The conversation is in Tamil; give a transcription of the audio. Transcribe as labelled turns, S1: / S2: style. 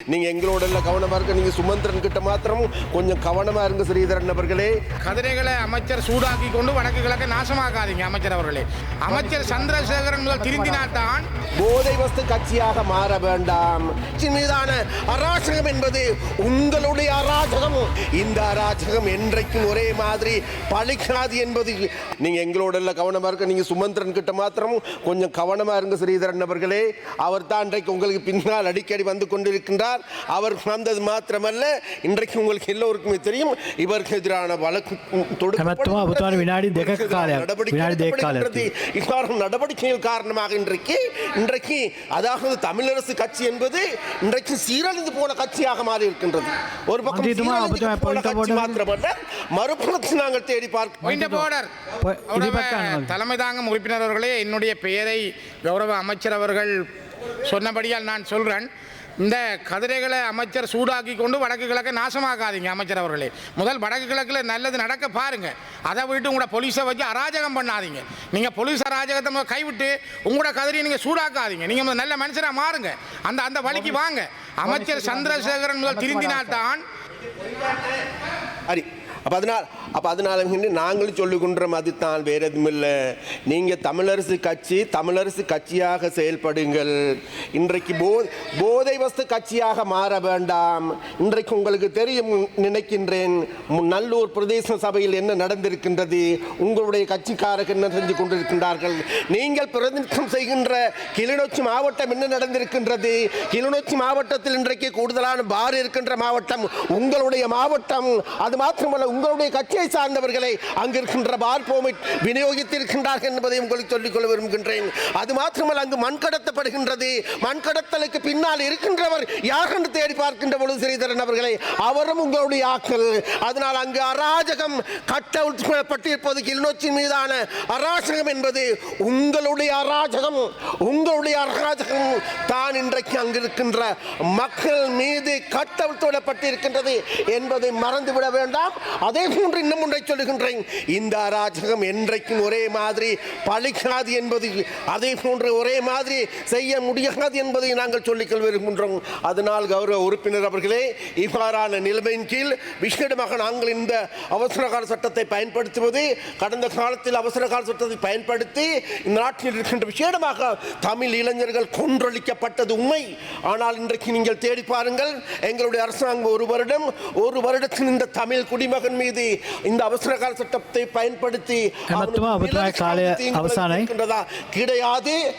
S1: நீங்க எங்களோட எல்லாம் கவனமா இருக்க நீங்க சுமந்திரன் கிட்ட மாத்திரம் கொஞ்சம் கவனமா இருங்க ஸ்ரீதரன் அவர்களே
S2: கதிரைகளை அமைச்சர் சூடாக்கி கொண்டு வடக்கு கிழக்கு நாசமாக்காதீங்க அமைச்சர் அவர்களே. அமைச்சர் சந்திரசேகரன் முதல் திருந்தினால்தான்
S1: போதை வஸ்து கட்சியாக மாற வேண்டாம். கட்சி மீதான அராஜகம் என்பது உங்களுடைய அராஜகம். இந்த அராஜகம் என்றைக்கும் ஒரே மாதிரி பழிக்காது என்பது நீங்க எங்களோட எல்லாம் கவனமா இருக்க நீங்க சுமந்திரன் கிட்ட மாத்திரம் கொஞ்சம் கவனமா இருங்க ஸ்ரீதரன் அவர்களே அவர் தான் இன்றைக்கு உங்களுக்கு பின்னால் அடிக்கடி வந்து கொண்டிருக்கின்றார். இருக்கிறார் அவர் வந்தது மாத்திரமல்ல இன்றைக்கு உங்களுக்கு எல்லோருக்குமே தெரியும் இவருக்கு எதிரான வழக்கு நடவடிக்கைகள் காரணமாக இன்றைக்கு இன்றைக்கு அதாவது தமிழரசு கட்சி என்பது இன்றைக்கு சீரழிந்து போன கட்சியாக மாறி இருக்கின்றது. ஒரு பக்கம் மாத்திரமல்ல மறுபுறத்தில் நாங்கள் தேடி
S3: பார்க்கிறோம்
S2: தலைமை தாங்கும் உறுப்பினர் அவர்களே என்னுடைய பெயரை கௌரவ அமைச்சர் அவர்கள் சொன்னபடியால் நான் சொல்கிறேன் இந்த கதிரைகளை அமைச்சர் சூடாக்கி கொண்டு வடக்கு கிழக்கை நாசமாக்காதீங்க அமைச்சர் அவர்களே. முதல் வடக்கு கிழக்கில் நல்லது நடக்க பாருங்க. அதை விட்டு உங்களோட போலீஸை வச்சு அராஜகம் பண்ணாதீங்க. நீங்கள் போலீஸ் அராஜகத்தை முதல்ல கைவிட்டு உங்களோட கதிரையை நீங்கள் சூடாக்காதீங்க. நீங்கள் நல்ல மனுஷராக மாறுங்க. அந்த அந்த வழிக்கு வாங்க. அமைச்சர் சந்திரசேகரன் முதல் திருந்தினால்தான்
S1: சரி அப்போ அதனால் அப்போ அதனால நாங்களும் சொல்லுகின்றோம் அதுதான் வேற எதுவும் இல்லை நீங்கள் தமிழரசு கட்சி தமிழரசு கட்சியாக செயல்படுங்கள். இன்றைக்கு போ போதை வஸ்து கட்சியாக மாற வேண்டாம். இன்றைக்கு உங்களுக்கு தெரியும் நினைக்கின்றேன் நல்லூர் பிரதேச சபையில் என்ன நடந்திருக்கின்றது? உங்களுடைய கட்சிக்காரர்கள் என்ன செஞ்சு கொண்டிருக்கின்றார்கள்? நீங்கள் பிரதிநிதித்துவம் செய்கின்ற கிளிநொச்சி மாவட்டம் என்ன நடந்திருக்கின்றது? கிளிநொச்சி மாவட்டத்தில் இன்றைக்கு கூடுதலான பார் இருக்கின்ற மாவட்டம் உங்களுடைய மாவட்டம். அது மாத்திரமல்ல உங்களுடைய கட்சியை சார்ந்தவர்களை அங்கு இருக்கின்ற விநியோகித்திருக்கின்றார்கள் என்பதை உங்களுக்கு சொல்லிக்கொள்ள விரும்புகின்றேன். அது மாத்திரமல்ல அங்கு மண் கடத்தப்படுகின்றது. மண் கடத்தலுக்கு பின்னால் இருக்கின்றவர் யார் என்று தேடி பார்க்கின்ற பொழுது ஸ்ரீதரன் அவர்களை அவரும் உங்களுடைய ஆக்கள் அதனால் அங்கு அராஜகம் கட்டப்பட்டிருப்பது கிளிநொச்சி மீதான அராஜகம் என்பது உங்களுடைய அராஜகம் உங்களுடைய அராஜகம் தான் இன்றைக்கு அங்கிருக்கின்ற மக்கள் மீது கட்டவிழ்த்துவிடப்பட்டிருக்கின்றது என்பதை மறந்துவிட வேண்டாம். அதே போன்று இன்னும் ஒன்றை சொல்லுகின்றேன். இந்த அராஜகம் என்றைக்கும் ஒரே மாதிரி பழிக்காது என்பது அதே போன்று ஒரே மாதிரி செய்ய முடியாது என்பதை நாங்கள் சொல்லிக்கொள் விரும்புகின்றோம். அதனால் கௌரவ உறுப்பினர் அவர்களே இவ்வாறான நிலைமையின் கீழ் விஷயமாக நாங்கள் இந்த அவசரகால சட்டத்தை பயன்படுத்துவது கடந்த காலத்தில் அவசரகால சட்டத்தை பயன்படுத்தி இந்த நாட்டில் இருக்கின்ற விஷயமாக தமிழ் இளைஞர்கள் கொன்றொழிக்கப்பட்டது உண்மை. ஆனால் இன்றைக்கு நீங்கள் தேடி பாருங்கள் எங்களுடைய அரசாங்கம் ஒரு வருடம் ஒரு வருடத்தில் இந்த தமிழ் குடிமகன் மீது இந்த அவசரகால சட்டத்தை பயன்படுத்தி? கிடையாது